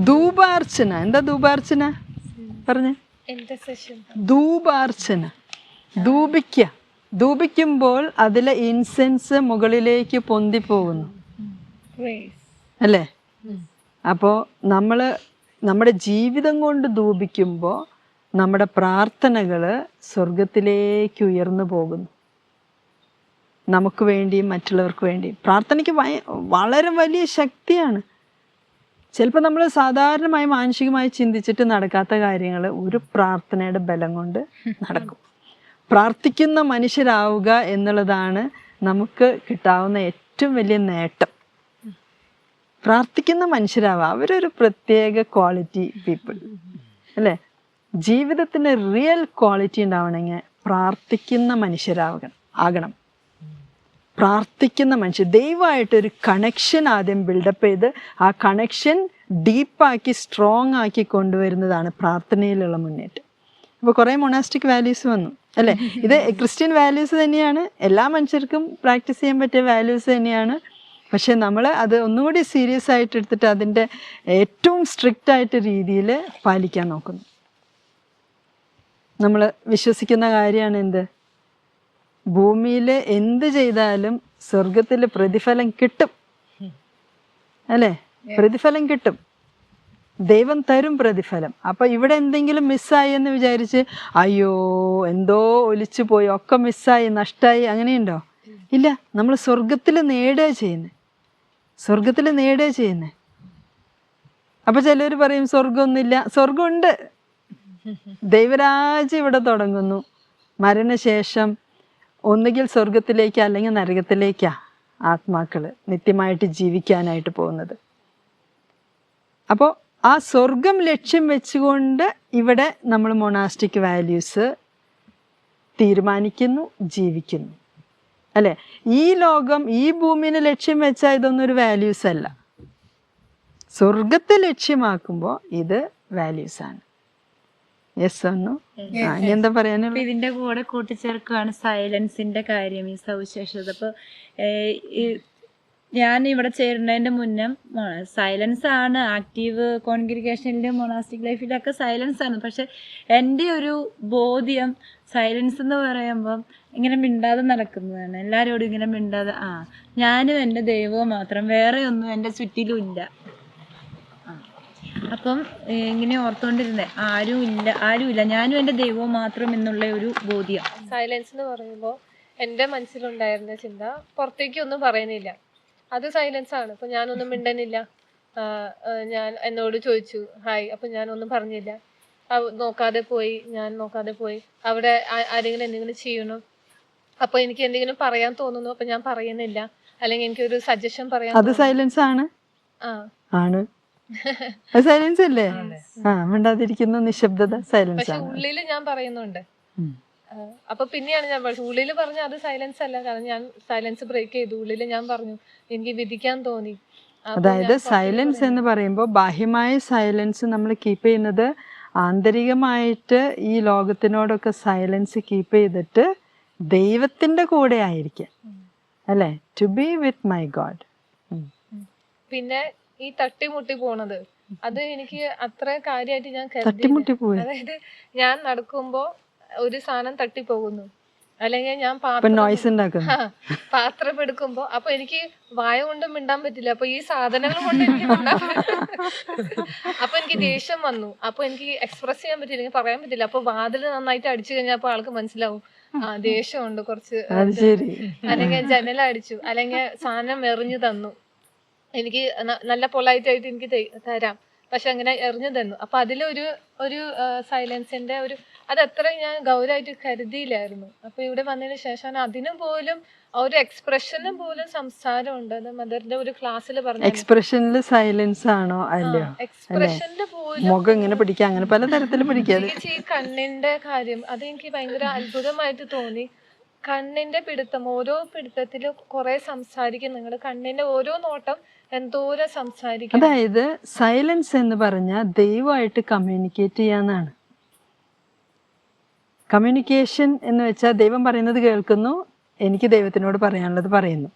ധൂപാർച്ചന. എന്താ ധൂപാർച്ചന? പറഞ്ഞ. ധൂപാർച്ചന. ധൂപിക്ക. ധൂപിക്കുമ്പോൾ അതിലെ ഇൻസെൻസ് മുകളിലേക്ക് പൊന്തി പോകുന്നു. അല്ലേ? അപ്പോൾ നമ്മൾ നമ്മുടെ ജീവിതം കൊണ്ട് ധൂപിക്കുമ്പോൾ നമ്മുടെ പ്രാർത്ഥനകൾ സ്വർഗത്തിലേക്ക് ഉയർന്നു പോകുന്നു. നമുക്ക് വേണ്ടിയും മറ്റുള്ളവർക്ക് വേണ്ടിയും. പ്രാർത്ഥനയ്ക്ക് വളരെ വലിയ ശക്തിയാണ്. ചിലപ്പോൾ നമ്മൾ സാധാരണമായി മാനസികമായി ചിന്തിച്ചിട്ട് നടക്കാത്ത കാര്യങ്ങൾ ഒരു പ്രാർത്ഥനയുടെ ബലം കൊണ്ട് നടക്കും. പ്രാർത്ഥിക്കുന്ന മനുഷ്യരാവുക എന്നുള്ളതാണ് നമുക്ക് കിട്ടാവുന്ന ഏറ്റവും വലിയ നേട്ടം. പ്രാർത്ഥിക്കുന്ന മനുഷ്യരാവുക അവരൊരു പ്രത്യേക ക്വാളിറ്റി പീപ്പിൾ. അല്ലേ? ജീവിതത്തിന് റിയൽ ക്വാളിറ്റി ഉണ്ടാവണമെങ്കിൽ പ്രാർത്ഥിക്കുന്ന മനുഷ്യരാകണം ആകണം. പ്രാർത്ഥിക്കുന്ന മനുഷ്യർ ദൈവമായിട്ടൊരു കണക്ഷൻ ആദ്യം ബിൽഡപ്പ് ചെയ്ത് ആ കണക്ഷൻ ഡീപ്പാക്കി സ്ട്രോങ് ആക്കി കൊണ്ടുവരുന്നതാണ് പ്രാർത്ഥനയിലുള്ള മുന്നേറ്റം. അപ്പോൾ കുറേ മൊണാസ്റ്റിക് വാല്യൂസ് വന്നു അല്ലേ? ഇത് ക്രിസ്ത്യൻ വാല്യൂസ് തന്നെയാണ് എല്ലാ മനുഷ്യർക്കും പ്രാക്ടീസ് ചെയ്യാൻ പറ്റിയ വാല്യൂസ് തന്നെയാണ്. പക്ഷേ നമ്മൾ അത് ഒന്നുകൂടി സീരിയസ് ആയിട്ട് എടുത്തിട്ട് അതിന്റെ ഏറ്റവും സ്ട്രിക്റ്റ് ആയിട്ട് രീതിയിൽ പാലിക്കാൻ നോക്കുന്നു. നമ്മൾ വിശ്വസിക്കുന്ന കാര്യമാണ് എന്ത്? ഭൂമിയിൽ എന്ത് ചെയ്താലും സ്വർഗത്തിൽ പ്രതിഫലം കിട്ടും. അല്ലേ? പ്രതിഫലം കിട്ടും. ദൈവം തരും പ്രതിഫലം. അപ്പൊ ഇവിടെ എന്തെങ്കിലും മിസ്സായി എന്ന് വിചാരിച്ച് അയ്യോ എന്തോ ഒലിച്ചു പോയി ഒക്കെ മിസ്സായി നഷ്ടമായി അങ്ങനെയുണ്ടോ? ഇല്ല. നമ്മൾ സ്വർഗത്തിൽ നേടുക ചെയ്യുന്നത് സ്വർഗത്തിൽ നേടുക ചെയ്യുന്നത് അപ്പൊ ചിലർ പറയും സ്വർഗമൊന്നുമില്ല സ്വർഗമുണ്ട് ദൈവരാജ് ഇവിടെ തുടങ്ങുന്നു. മരണശേഷം ഒന്നുകിൽ സ്വർഗത്തിലേക്ക് അല്ലെങ്കിൽ നരകത്തിലേക്കാ ആത്മാക്കൾ നിത്യമായിട്ട് ജീവിക്കാനായിട്ട് പോകുന്നത്. അപ്പോൾ ആ സ്വർഗം ലക്ഷ്യം വെച്ചുകൊണ്ട് ഇവിടെ നമ്മൾ മൊണാസ്റ്റിക് വാല്യൂസ് തീരുമാനിക്കുന്നു ജീവിക്കുന്നു. അല്ലേ? ഈ ലോകം ഈ ഭൂമിനെ ലക്ഷ്യം വെച്ചാൽ ഇതൊന്നും ഒരു വാല്യൂസ് അല്ല. സ്വർഗത്തെ ലക്ഷ്യമാക്കുമ്പോൾ ഇത് വാല്യൂസാണ് യെസ് ഇനി എന്താ പറയാനുള്ളത്? ഇതിന്റെ കൂടെ കൂട്ടിച്ചേർക്കുകയാണ് സൈലൻസിന്റെ കാര്യം ഈ സവിശേഷത. അപ്പൊ ഞാൻ ഇവിടെ ചേരുന്നതിന്റെ മുന്നേ സൈലൻസ് ആണ് ആക്റ്റീവ് കോൺഗ്രിഗേഷനിലും മൊണാസ്റ്റിക് ലൈഫിലൊക്കെ സൈലൻസ് ആണ് പക്ഷെ എന്റെ ഒരു ബോധ്യം സൈലൻസ് എന്ന് പറയുമ്പം ഇങ്ങനെ മിണ്ടാതെ നടക്കുന്നതാണ്. എല്ലാവരോടും ഇങ്ങനെ മിണ്ടാതെ ആ ഞാനും എന്റെ ദൈവവും മാത്രം. വേറെ ഒന്നും എന്റെ ചുറ്റിലും ഇല്ല. അപ്പം ഇങ്ങനെ ഓർത്തുകൊണ്ടിരുന്നത് ആരും ഇല്ല ആരും ഇല്ല. ഞാനും എന്റെ ദൈവവും മാത്രം എന്നുള്ള ഒരു ബോധ്യം. സൈലൻസ് എന്ന് പറയുമ്പോൾ എന്റെ മനസ്സിലുണ്ടായിരുന്ന ചിന്ത പുറത്തേക്ക് ഒന്നും പറയുന്നില്ല. അത് സൈലൻസ് ആണ്. ഇപ്പൊ ഞാനൊന്നും മിണ്ടനില്ല ഞാൻ എന്നോട് ചോദിച്ചു ഹായ് അപ്പൊ ഞാനൊന്നും പറഞ്ഞില്ല. നോക്കാതെ പോയി ഞാൻ നോക്കാതെ പോയി. അവിടെ ആരെങ്കിലും എന്തെങ്കിലും ചെയ്യണം? അപ്പൊ എനിക്ക് എന്തെങ്കിലും പറയാൻ തോന്നുന്നു അപ്പൊ ഞാൻ പറയുന്നില്ല. അല്ലെങ്കിൽ എനിക്കൊരു സജഷൻ പറയാൻ അത് സൈലൻസ് ആണ്. ആ. ആണ്. സൈലൻസ് അല്ലേ? ആ മിണ്ടാതിരിക്കുന്നു നിശബ്ദത സൈലൻസ് പക്ഷെ ആണ്. ഉള്ളിൽ ഞാൻ പറയുന്നുണ്ട്. അപ്പൊ പിന്നെയാണ് ഞാൻ ഉള്ളിൽ പറഞ്ഞ അത് സൈലൻസ് അല്ല. കാരണം ഞാൻ സൈലൻസ് ബ്രേക്ക് ചെയ്തു. ഉള്ളിൽ ഞാൻ പറഞ്ഞു എനിക്ക് വിധിക്കാൻ തോന്നി. അതായത് സൈലൻസ് എന്ന് പറയുമ്പോൾ ബാഹ്യമായ സൈലൻസ് നമ്മൾ കീപ്പ് ചെയ്യുന്നത് ആന്തരികമായിട്ട് ഈ ലോകത്തിനോടൊക്കെ സൈലൻസ് കീപ്പ് ചെയ്തിട്ട് ദൈവത്തിന്റെ കൂടെ ആയിരിക്കാം അല്ലേ? To be with my God പിന്നെ ഈ തട്ടിമുട്ടി പോണത്. അത് എനിക്ക് അത്ര കാര്യമായിട്ട് ഞാൻ തട്ടിമുട്ടി അതായത് ഞാൻ നടക്കുമ്പോ ഒരു സാധനം തട്ടിപ്പോകുന്നു. അല്ലെങ്കിൽ ഞാൻ പാത്രം എടുക്കുമ്പോ അപ്പൊ എനിക്ക് വായ കൊണ്ടും മിണ്ടാൻ പറ്റില്ല. അപ്പൊ ഈ സാധനങ്ങൾ കൊണ്ട് എനിക്ക് മിണ്ടാൻ. അപ്പൊ എനിക്ക് ദേഷ്യം വന്നു. അപ്പൊ എനിക്ക് എക്സ്പ്രസ് ചെയ്യാൻ പറ്റില്ല. എനിക്ക് പറയാൻ പറ്റില്ല. അപ്പൊ വാതിൽ നന്നായിട്ട് അടിച്ചു കഴിഞ്ഞാൽ അപ്പൊ ആൾക്ക് മനസ്സിലാവും. ആ ദേഷ്യമുണ്ട് കുറച്ച്. അല്ലെങ്കിൽ ജനലടിച്ചു അല്ലെങ്കിൽ സാധനം എറിഞ്ഞു തന്നു. എനിക്ക് നല്ല പൊളൈറ്റ് ആയിട്ട് എനിക്ക് തരാം. പക്ഷെ അങ്ങനെ എറിഞ്ഞു തന്നു. അപ്പൊ അതിലൊരു ഒരു സൈലൻസിന്റെ ഒരു അത് അത്ര ഞാൻ ഗൗരവമായിട്ട് കരുതിയില്ലായിരുന്നു. അപ്പൊ ഇവിടെ വന്നതിന് ശേഷം അതിനു പോലും ആ ഒരു എക്സ്പ്രഷനും പോലും സംസാരമുണ്ട് അത് മദറിന്റെ ഒരു ക്ലാസ്സിൽ പറഞ്ഞു എക്സ്പ്രഷനിൽ സൈലൻസ് ആണോ അല്ലയോ എക്സ്പ്രഷന്റെ പോലും മുഖം ഇങ്ങനെ പിടിക്കുക അങ്ങനെ പ്രത്യേകിച്ച് ഈ കണ്ണിന്റെ കാര്യം അത് എനിക്ക് ഭയങ്കര അത്ഭുതമായിട്ട് തോന്നി. കണ്ണിന്റെ പിടുത്തം ഓരോ പിടുത്തത്തിലും കുറെ സംസാരിക്കും നിങ്ങൾ കണ്ണിന്റെ ഓരോ നോട്ടം എന്തോരം സംസാരിക്കും അതായത് സൈലൻസ് എന്ന് പറഞ്ഞാൽ ദൈവമായിട്ട് കമ്മ്യൂണിക്കേറ്റ് ചെയ്യാന്നാണ്. കമ്മ്യൂണിക്കേഷൻ എന്ന് വെച്ചാൽ ദൈവം പറയുന്നത് കേൾക്കുന്നു എനിക്ക് ദൈവത്തിനോട് പറയാനുള്ളത് പറയുന്നു.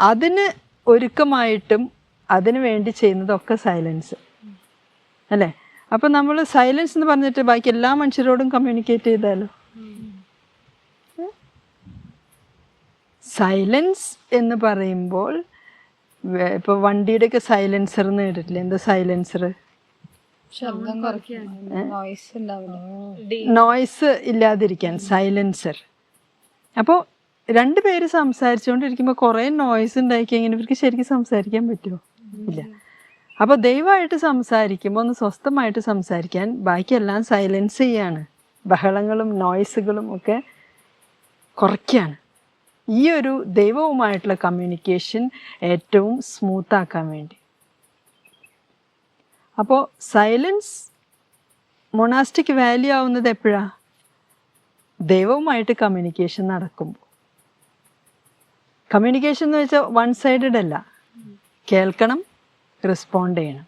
അതിന് ഒരുക്കമായിട്ടും അതിന് വേണ്ടി ചെയ്യുന്നതൊക്കെ സൈലൻസ് അല്ലേ? അപ്പം നമ്മൾ സൈലൻസ് എന്ന് പറഞ്ഞിട്ട് ബാക്കി എല്ലാ മനുഷ്യരോടും കമ്മ്യൂണിക്കേറ്റ് ചെയ്താലോ? സൈലൻസ് എന്ന് പറയുമ്പോൾ വേ- വണ്ടിയുടെ ഒക്കെ സൈലൻസർ എന്ന് കേട്ടിട്ടില്ലേ? എന്താ സൈലൻസർ നോയ്സ് ഉണ്ടാവില്ല നോയ്സ് ഇല്ലാതിരിക്കാൻ സൈലൻസർ അപ്പോൾ രണ്ട് പേര് സംസാരിച്ചുകൊണ്ടിരിക്കുമ്പോൾ കുറേ നോയ്സ് ഉണ്ടായിക്കെങ്കിൽ ഇവർക്ക് ശരിക്കും സംസാരിക്കാൻ പറ്റുമോ ഇല്ല. അപ്പോൾ ദയവായിട്ട് സംസാരിക്കുമ്പോൾ ഒന്ന് സ്വസ്ഥമായിട്ട് സംസാരിക്കാൻ ബാക്കിയെല്ലാം സൈലൻസ് ചെയ്യാണ്. ബഹളങ്ങളും നോയ്സുകളും ഒക്കെ കുറയ്ക്കുകയാണ് ഈ ഒരു ദൈവവുമായിട്ടുള്ള കമ്മ്യൂണിക്കേഷൻ ഏറ്റവും സ്മൂത്താക്കാൻ വേണ്ടി. അപ്പോൾ സൈലൻസ് മൊണാസ്റ്റിക് വാല്യൂ ആവുന്നത് എപ്പോഴാണ് ദൈവവുമായിട്ട് കമ്മ്യൂണിക്കേഷൻ നടക്കുമ്പോൾ. കമ്മ്യൂണിക്കേഷൻ എന്ന് വെച്ചാൽ വൺ സൈഡഡ് അല്ല. കേൾക്കണം റെസ്പോണ്ട് ചെയ്യണം.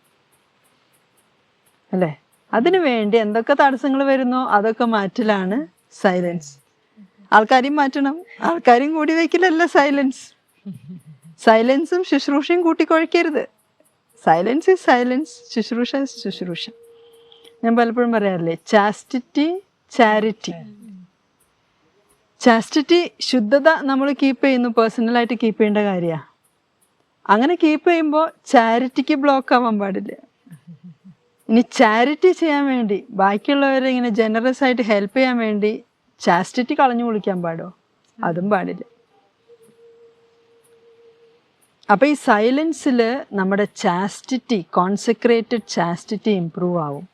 അല്ലേ? അതിനു വേണ്ടി എന്തൊക്കെ തടസ്സങ്ങൾ വരുന്നോ അതൊക്കെ മാറ്റലാണ് സൈലൻസ് ആൾക്കാരെയും മാറ്റണം. ആൾക്കാരെയും കൂടി വയ്ക്കലല്ല സൈലൻസ്. സൈലൻസും ശുശ്രൂഷയും കൂട്ടിക്കുഴയ്ക്കരുത് സൈലൻസ് ഈസ് സൈലൻസ് ശുശ്രൂഷ is ശുശ്രൂഷ. ഞാൻ പലപ്പോഴും പറയാറില്ലേ ചാസ്റ്റിറ്റി ചാരിറ്റി. ചാസ്റ്റിറ്റി ശുദ്ധത നമ്മൾ കീപ്പ് ചെയ്യുന്നു പേഴ്സണലായിട്ട് കീപ്പ് ചെയ്യേണ്ട കാര്യമാണ് അങ്ങനെ കീപ്പ് ചെയ്യുമ്പോൾ ചാരിറ്റിക്ക് ബ്ലോക്ക് ആവാൻ പാടില്ല. ഇനി ചാരിറ്റി ചെയ്യാൻ വേണ്ടി ബാക്കിയുള്ളവരെ ഇങ്ങനെ ജനറസ് ആയിട്ട് ഹെൽപ്പ് ചെയ്യാൻ വേണ്ടി ചാസ്റ്റിറ്റി കളഞ്ഞു കുളിക്കാൻ പാടോ? അതും പാടില്ല. അപ്പൊ ഈ സൈലൻസിൽ നമ്മുടെ ചാസ്റ്റിറ്റി കോൺസെക്രേറ്റഡ് ചാസ്റ്റിറ്റി ഇമ്പ്രൂവ് ആവും.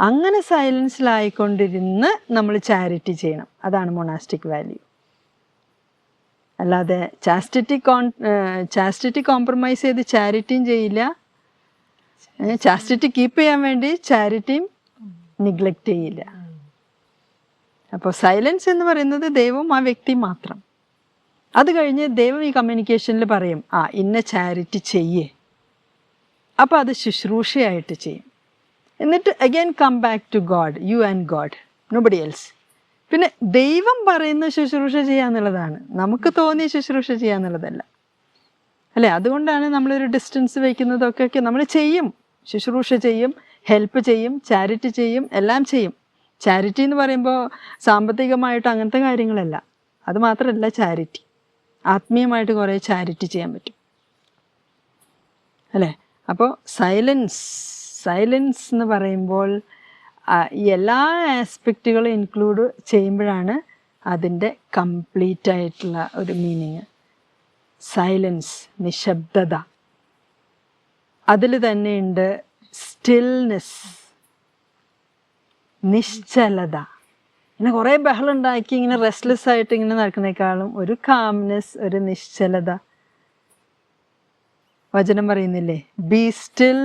അങ്ങനെ സൈലൻസിലായിക്കൊണ്ടിരുന്ന് നമ്മൾ ചാരിറ്റി ചെയ്യണം. അതാണ് മൊണാസ്റ്റിക് വാല്യൂ അല്ലാതെ ചാസ്റ്റിറ്റി കോൺ ചാസ്റ്റിറ്റി കോംപ്രമൈസ് ചെയ്ത് ചാരിറ്റിയും ചെയ്യില്ല. ചാസ്റ്റിറ്റി കീപ്പ് ചെയ്യാൻ വേണ്ടി ചാരിറ്റിയും നിഗ്ലക്റ്റ് ചെയ്യില്ല. അപ്പോൾ സൈലൻസ് എന്ന് പറയുന്നത് ദൈവം ആ വ്യക്തി മാത്രം. അത് കഴിഞ്ഞ് ദൈവം ഈ കമ്മ്യൂണിക്കേഷനിൽ പറയും ആ ഇന്ന ചാരിറ്റി ചെയ്യേ. അപ്പോൾ അത് ശുശ്രൂഷയായിട്ട് ചെയ്യും. എന്നിട്ട് again come back to God you and God nobody else പിന്നെ ദൈവം പറയുന്ന ശുശ്രൂഷ ചെയ്യാന്നുള്ളതാണ് നമുക്ക് തോന്നിയ ശുശ്രൂഷ ചെയ്യാന്നുള്ളതല്ല അല്ലേ? അതുകൊണ്ടാണ് നമ്മളൊരു ഡിസ്റ്റൻസ് വയ്ക്കുന്നതൊക്കെ നമ്മൾ ചെയ്യും. ശുശ്രൂഷ ചെയ്യും ഹെൽപ്പ് ചെയ്യും ചാരിറ്റി ചെയ്യും എല്ലാം ചെയ്യും. ചാരിറ്റി എന്ന് പറയുമ്പോൾ സാമ്പത്തികമായിട്ട് അങ്ങനത്തെ കാര്യങ്ങളല്ല. അത് മാത്രമല്ല ചാരിറ്റി ആത്മീയമായിട്ട് കുറേ ചാരിറ്റി ചെയ്യാൻ പറ്റും. അല്ലേ? അപ്പോൾ സൈലൻസ് സൈലൻസ് എന്ന് പറയുമ്പോൾ എല്ലാ ആസ്പെക്റ്റുകളും ഇൻക്ലൂഡ് ചെയ്യുമ്പോഴാണ് അതിന്റെ കംപ്ലീറ്റ് ആയിട്ടുള്ള ഒരു മീനിങ് സൈലൻസ് നിശബ്ദത. അതിൽ തന്നെയുണ്ട് സ്റ്റിൽനെസ് നിശ്ചലത. ഇങ്ങനെ കുറേ ബഹളം ഉണ്ടാക്കി ഇങ്ങനെ റെസ്റ്റ്ലെസ് ആയിട്ട് ഇങ്ങനെ നടക്കുന്നേക്കാളും ഒരു കാംനെസ് ഒരു നിശ്ചലത. വചനം പറയുന്നില്ലേ? Be still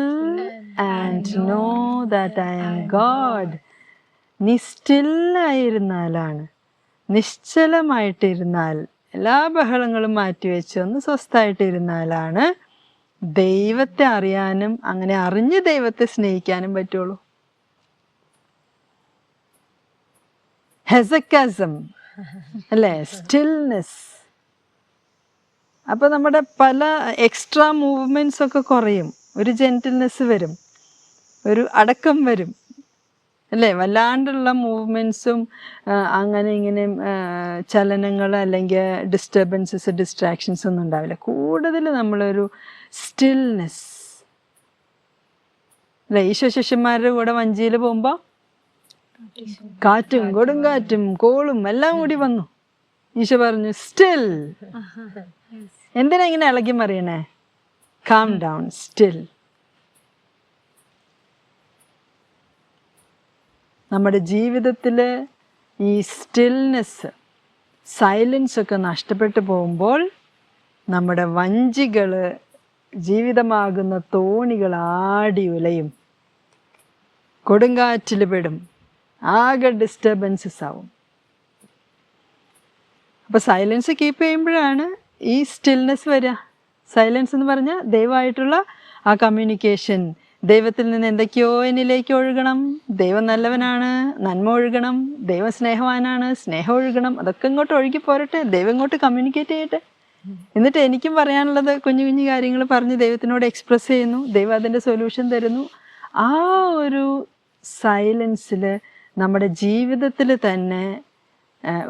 and know that I am God നീ സ്റ്റില്ലായിരുന്നാലാണ് നിശ്ചലമായിട്ടിരുന്നാൽ എല്ലാ ബഹളങ്ങളും മാറ്റിവെച്ച് ഒന്ന് സ്വസ്ഥമായിട്ടിരുന്നാലാണ് ദൈവത്തെ അറിയാനും അങ്ങനെ അറിഞ്ഞ് ദൈവത്തെ സ്നേഹിക്കാനും പറ്റുള്ളൂ. ഹെസക്കസം. അല്ലേ? സ്റ്റിൽനെസ്. അപ്പോൾ നമ്മുടെ പല എക്സ്ട്രാ മൂവ്മെന്റ്സ് ഒക്കെ കുറയും. ഒരു ജെന്റിൽനെസ് വരും. ഒരു അടക്കം വരും. അല്ലേ? വല്ലാണ്ടുള്ള മൂവ്മെന്റ്സും അങ്ങനെ ഇങ്ങനെ ചലനങ്ങൾ അല്ലെങ്കിൽ ഡിസ്റ്റർബൻസസ് ഡിസ്ട്രാക്ഷൻസ് ഒന്നും ഉണ്ടാവില്ല. കൂടുതൽ നമ്മളൊരു സ്റ്റിൽനെസ്. അല്ലേ? ഈശോ ശിഷ്യന്മാരുടെ കൂടെ വഞ്ചിയിൽ പോകുമ്പോൾ കാറ്റും കൊടുങ്കാറ്റും കോളും എല്ലാം കൂടി വന്നു. ഈശോ പറഞ്ഞു സ്റ്റിൽ എന്തിനാ ഇങ്ങനെ ഇളകി മറിയണേ? കാം ഡൗൺ സ്റ്റിൽ നമ്മുടെ ജീവിതത്തിൽ ഈ സ്റ്റിൽനെസ് സൈലൻസ് ഒക്കെ നഷ്ടപ്പെട്ടു പോകുമ്പോൾ നമ്മുടെ വഞ്ചികൾ ജീവിതമാകുന്ന തോണികൾ ആടി ഉലയും കൊടുങ്കാറ്റിൽ പെടും. ആകെ ഡിസ്റ്റർബൻസസ് ആവും. അപ്പോൾ സൈലൻസ് കീപ്പ് ചെയ്യുമ്പോഴാണ് ഈ സ്റ്റിൽനെസ് വരിക. സൈലൻസ് എന്ന് പറഞ്ഞാൽ ദൈവമായിട്ടുള്ള ആ കമ്മ്യൂണിക്കേഷൻ ദൈവത്തിൽ നിന്ന് എന്തൊക്കെയോ എന്നിലേക്ക് ഒഴുകണം. ദൈവം നല്ലവനാണ് നന്മ ഒഴുകണം ദൈവം സ്നേഹവാനാണ് സ്നേഹം ഒഴുകണം. അതൊക്കെ ഇങ്ങോട്ട് ഒഴുകി പോരട്ടെ. ദൈവം ഇങ്ങോട്ട് കമ്മ്യൂണിക്കേറ്റ് ചെയ്യട്ടെ. എന്നിട്ട് എനിക്കും പറയാനുള്ളത് കുഞ്ഞു കുഞ്ഞു കാര്യങ്ങൾ പറഞ്ഞ് ദൈവത്തിനോട് എക്സ്പ്രസ് ചെയ്യുന്നു. ദൈവം അതിന്റെ സൊല്യൂഷൻ തരുന്നു. ആ ഒരു സൈലൻസിൽ നമ്മുടെ ജീവിതത്തിൽ തന്നെ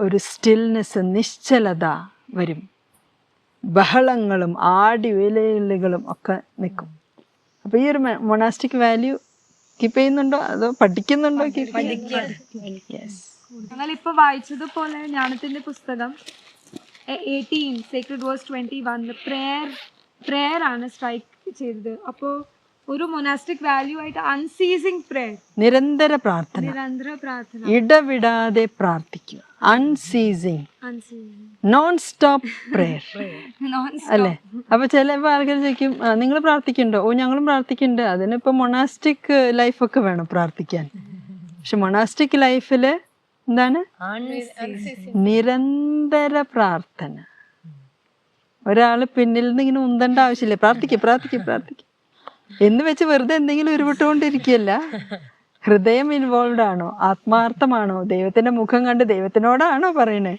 ഒരു സ്റ്റിൽനെസ് നിശ്ചലത വരും. ബഹളങ്ങളും ആടി വിലയിലുകളും ഒക്കെ നിൽക്കും. അപ്പോൾ ഈ ഒരു മൊണാസ്റ്റിക് വാല്യൂ കീപ്പ് ചെയ്യുന്നുണ്ടോ? അതോ പഠിക്കുന്നുണ്ടോ? യെസ് ഞങ്ങളിപ്പോ വായിച്ചതുപോലെ ജ്ഞാനത്തിന്റെ പുസ്തകം eighteen secret verse twenty one prayer prayer ആണ് സ്ട്രൈക്ക് ചെയ്തത്. അപ്പോൾ ഒരു മൊനാസ്റ്റിക് വാല്യൂ ആയിട്ട് അൺസീസിങ് പ്രേയർ നിരന്തര പ്രാർത്ഥന. നിരന്തര പ്രാർത്ഥന. ഇടവിടാതെ പ്രാർത്ഥിക്കുക. അൺസീസിങ് നോൺ സ്റ്റോപ്പ് പ്രേയർ അല്ലെ? അപ്പൊ ചില ആൾക്കാർ ചോദിക്കും നിങ്ങൾ പ്രാർത്ഥിക്കുന്നുണ്ടോ? ഓ ഞങ്ങളും പ്രാർത്ഥിക്കുന്നുണ്ട്. അതിനിപ്പോ മൊണാസ്റ്റിക് ഒക്കെ വേണം പ്രാർത്ഥിക്കാൻ. പക്ഷെ മൊണാസ്റ്റിക് ലൈഫിൽ എന്താണ്? നിരന്തര പ്രാർത്ഥന. ഒരാൾ പിന്നിൽ നിന്ന് ഇങ്ങനെ ഉന്തണ്ട ആവശ്യമില്ല? പ്രാർത്ഥിക്കുക പ്രാർത്ഥിക്കുക പ്രാർത്ഥിക്കുക എന്ന് വെച്ച് വെറുതെ എന്തെങ്കിലും ഉരുവിട്ടുകൊണ്ടിരിക്കുകയല്ല. ഹൃദയം ഇൻവോൾവ് ആണോ? ആത്മാർത്ഥമാണോ? ദൈവത്തിന്റെ മുഖം കണ്ട് ദൈവത്തിനോടാണോ പറയണേ?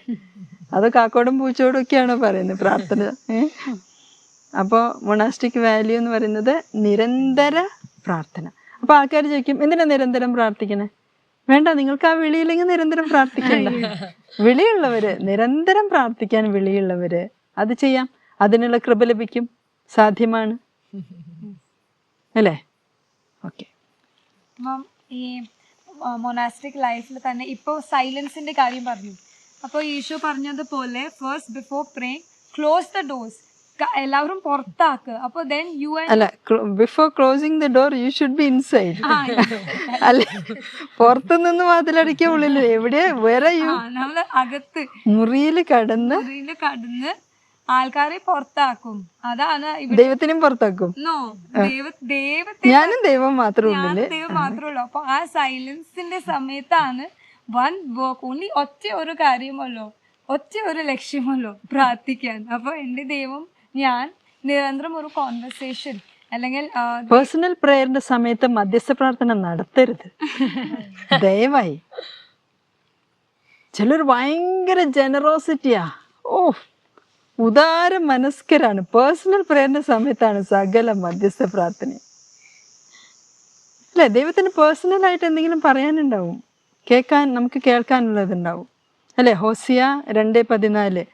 അത് കാക്കോടും പൂച്ചോടും ഒക്കെയാണോ പറയുന്നത് പ്രാർത്ഥന? അപ്പോൾ മൊണാസ്റ്റിക് വാല്യൂ എന്ന് പറയുന്നത് നിരന്തര പ്രാർത്ഥന. അപ്പൊ ആൾക്കാർ ചോദിക്കും എന്തിനാ നിരന്തരം പ്രാർത്ഥിക്കണേ? വേണ്ട നിങ്ങൾക്ക് ആ വിളിയില്ലെങ്കിൽ നിരന്തരം പ്രാർത്ഥിക്കണ്ട. വിളിയുള്ളവര് നിരന്തരം പ്രാർത്ഥിക്കാൻ വിളിയുള്ളവര് അത് ചെയ്യാം. അതിനുള്ള കൃപ ലഭിക്കും. സാധ്യമാണ്. അല്ലേ? ഓക്കെ. മാം ഈ മൊനാസ്റ്റിക് ലൈഫിൽ തന്നെ ഇപ്പോൾ സൈലൻസിന്റെ കാര്യം പറഞ്ഞു. അപ്പോൾ ഈശോ പറഞ്ഞതുപോലെ first before pray close the doors എല്ലാവരും പുറത്താക്കുക അപ്പോൾ ദെൻ യു അല്ല before closing the door you should be inside അല്ല പുറത്തുനിന്ന് വാതിലടിക്കുക ഉള്ളിൽ എവിടെ വേറെ യു നമ്മൾ അകത്ത്. മുറിയിൽ കടന്ന് മുറിയിൽ കടന്ന് ആൾക്കാരെ പുറത്താക്കും. അതാണ് ദൈവത്തിനും പുറത്താക്കും. നോ ദൈവ ദൈവത്തെ ഞാനും ദൈവം മാത്രമേ ഞാൻ ഉള്ളിൽ ദൈവം മാത്രമേ ഉള്ളൂ അപ്പൊ ആ സൈലൻസിന്റെ സമയത്താണ് വൺ വർക്ക് ഓൺലി ഒറ്റ ഒരു കാര്യമല്ലോ ഒറ്റ ഒരു ലക്ഷ്യമല്ലോ പ്രാർത്ഥിക്കാൻ. അപ്പൊ എന്റെ ദൈവം ഞാൻ നിരന്തരം ഒരു കോൺവെർസേഷൻ അല്ലെങ്കിൽ പേഴ്സണൽ പ്രേയറിന്റെ സമയത്ത് മധ്യസ്ഥ പ്രാർത്ഥന നടത്തരുത്. ദയവായി. ചിലർ ഭയങ്കര ജനറോസിറ്റിയാ ഓ ഉദാര മനസ്കരാണ് പേഴ്സണൽ പ്രേയറിന്റെ സമയത്താണ് സകല മധ്യസ്ഥ പ്രാർത്ഥന. അല്ലേ? ദൈവത്തിന് പേഴ്സണലായിട്ട് എന്തെങ്കിലും പറയാനുണ്ടാവും? കേൾക്കാൻ നമുക്ക് കേൾക്കാനുള്ളതുണ്ടാവും. അല്ലെ? ഹോസിയ രണ്ടേ പതിനാല്.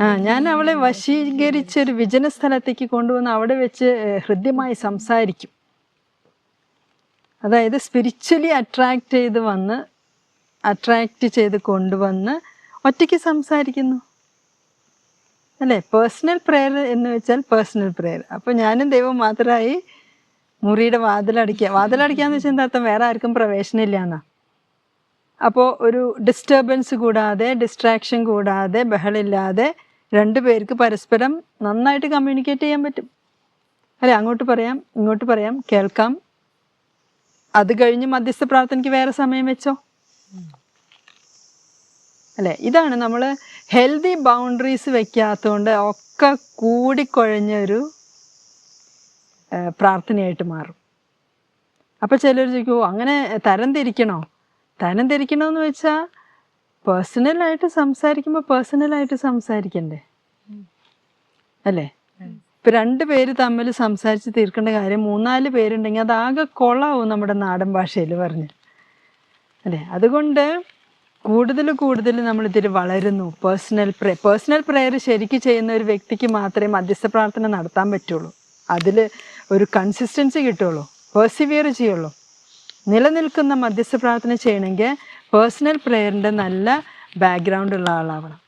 ആ ഞാൻ അവളെ വശീകരിച്ച് ഒരു വിജന സ്ഥലത്തേക്ക് കൊണ്ടുവന്ന് അവിടെ വെച്ച് ഹൃദ്യമായി സംസാരിക്കും. അതായത് സ്പിരിച്വലി അട്രാക്ട് ചെയ്ത് വന്ന് അട്രാക്റ്റ് ചെയ്ത് കൊണ്ടുവന്ന് ഒറ്റയ്ക്ക് സംസാരിക്കുന്നു. അല്ലേ? പേഴ്സണൽ പ്രെയർ എന്ന് വെച്ചാൽ പേഴ്സണൽ പ്രെയർ അപ്പോൾ ഞാനും ദൈവം മാത്രമായി മുറിയുടെ വാതിലടിക്കുക വാതിലടിക്കാന്ന് വെച്ചാൽ എന്താ അർത്ഥം? വേറെ ആർക്കും പ്രവേശനമില്ല എന്നാ അപ്പോൾ ഒരു ഡിസ്റ്റർബൻസ് കൂടാതെ ഡിസ്ട്രാക്ഷൻ കൂടാതെ ബഹളില്ലാതെ രണ്ടു പേർക്ക് പരസ്പരം നന്നായിട്ട് കമ്മ്യൂണിക്കേറ്റ് ചെയ്യാൻ പറ്റും. അല്ലെ? അങ്ങോട്ട് പറയാം ഇങ്ങോട്ട് പറയാം കേൾക്കാം. അത് കഴിഞ്ഞ് മധ്യസ്ഥ പ്രാർത്ഥനയ്ക്ക് വേറെ സമയം വെച്ചോ? അല്ലെ? ഇതാണ് നമ്മൾ ഹെൽത്തി ബൗണ്ടറീസ് വെക്കാത്തതുകൊണ്ട് ഒക്കെ കൂടിക്കുഴഞ്ഞ ഒരു പ്രാർത്ഥനയായിട്ട് മാറും. അപ്പോൾ ചിലർ ചോദിക്കും അങ്ങനെ തരംതിരിക്കണോ? തിരിക്കണോ തരം തിരിക്കണമെന്ന് വെച്ചാൽ പേഴ്സണലായിട്ട് സംസാരിക്കുമ്പോൾ പേഴ്സണലായിട്ട് സംസാരിക്കണ്ടേ? അല്ലേ? ഇപ്പം രണ്ട് പേര് തമ്മിൽ സംസാരിച്ച് തീർക്കേണ്ട കാര്യം മൂന്നാൽ പേരുണ്ടെങ്കിൽ അതാകെ കൊളാവും നമ്മുടെ നാടൻ ഭാഷയിൽ പറഞ്ഞ്. അല്ലേ? അതുകൊണ്ട് കൂടുതൽ കൂടുതൽ നമ്മൾ ഇതിൽ വളരുന്നു. പേഴ്സണൽ പ്രേ പേഴ്സണൽ പ്രെയർ ശരിക്ക് ചെയ്യുന്ന ഒരു വ്യക്തിക്ക് മാത്രമേ മധ്യസ്ഥ പ്രാർത്ഥന നടത്താൻ പറ്റുള്ളൂ. അതിൽ ഒരു കൺസിസ്റ്റൻസി കിട്ടുള്ളൂ. പേഴ്സിവിയർ ചെയ്യുള്ളൂ. നിലനിൽക്കുന്ന മധ്യസ്ഥ പ്രാർത്ഥന ചെയ്യണമെങ്കിൽ പേഴ്സണൽ പ്രെയറിന്റെ നല്ല ബാക്ക്ഗ്രൗണ്ട് ഉള്ള ആളാവണം.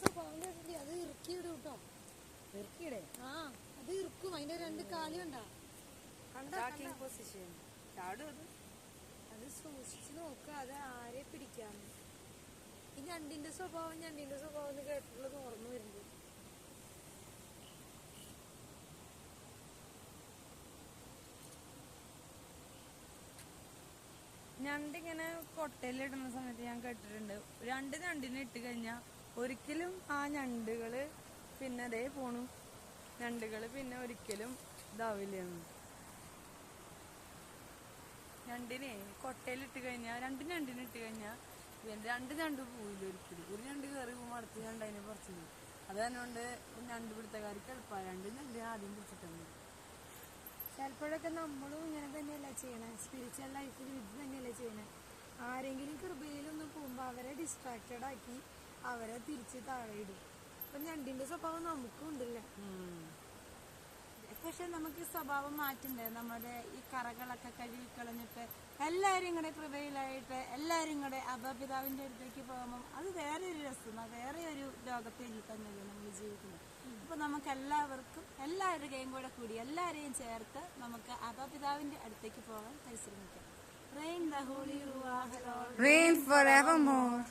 സ്വഭാവം അത് കേട്ടോ ഇറുക്കിയിടെ? ആ. അതിന്റെ രണ്ട് കാൽ കണ്ട അത്. സൂക്ഷിച്ചു നോക്കുക അത് ആരെ പിടിക്കാന്ന്. ഈ ഞണ്ടിന്റെ സ്വഭാവം ഞണ്ടിന്റെ സ്വഭാവം എന്ന് കേട്ടിട്ടുള്ളത് ഓർമ്മ വരുന്നത്. ഞണ്ടിങ്ങനെ കൊട്ടയിലിടുന്ന സമയത്ത് ഞാൻ കേട്ടിട്ടുണ്ട്. രണ്ട് ഞണ്ടിനെ ഇട്ട് കഴിഞ്ഞാൽ ഒരിക്കലും ആ ഞണ്ടുകൾ പിന്നെ അതേ പോണു. ഞണ്ടുകൾ പിന്നെ ഒരിക്കലും ഇതാവില്ലെന്ന് ഞണ്ടിനെ കൊട്ടയിലിട്ട് കഴിഞ്ഞാൽ രണ്ട് ഞണ്ടിനെ ഇട്ട് കഴിഞ്ഞാൽ രണ്ട് ഞണ്ട് പോവില്ല ഒരിക്കലും. ഒരു ഞണ്ട് കയറി പോകുമ്പോൾ അടുത്ത ഞണ്ട് അതിനെ പറിച്ചു പോകും അത് തന്നെ കൊണ്ട് ഞണ്ട് പിടുത്തക്കാർക്ക് എളുപ്പമാണ് രണ്ട് ഞണ്ട് ആദ്യം പിടിച്ചിട്ടുണ്ട് ചിലപ്പോഴൊക്കെ നമ്മളും ഇങ്ങനെ തന്നെയല്ല ചെയ്യണേ. സ്പിരിച്വൽ ലൈഫിൽ ഇത് തന്നെയല്ല ചെയ്യണേ. ആരെങ്കിലും കൃപയിലൊന്ന് പോകുമ്പോൾ അവരെ ഡിസ്ട്രാക്റ്റഡ് ആക്കി അവരെ തിരിച്ച് താഴെ ഇടും. അപ്പൊ ഞണ്ടിന്റെ സ്വഭാവം നമുക്കും ഉണ്ടല്ലേ? പക്ഷെ നമുക്ക് സ്വഭാവം മാറ്റണ്ടേ? നമ്മുടെ ഈ കറകളൊക്കെ കഴുകി കളഞ്ഞിട്ട് എല്ലാരും കൂടെ കൃപയിലായിട്ട് എല്ലാരും കൂടെ അബപിതാവിന്റെ അടുത്തേക്ക് പോകുമ്പോൾ അത് വേറെ ഒരു രസമാണ് വേറെ ഒരു ലോകത്തേക്ക് തന്നെയല്ലേ നമ്മൾ ജീവിക്കുന്നത്. അപ്പൊ നമുക്ക് എല്ലാവർക്കും എല്ലാവരുടെയും കൂടെ കൂടി എല്ലാവരെയും ചേർത്ത് നമുക്ക് അബപിതാവിന്റെ അടുത്തേക്ക് പോകാൻ പരിശ്രമിക്കാം. Rain the holy ruach, forevermore.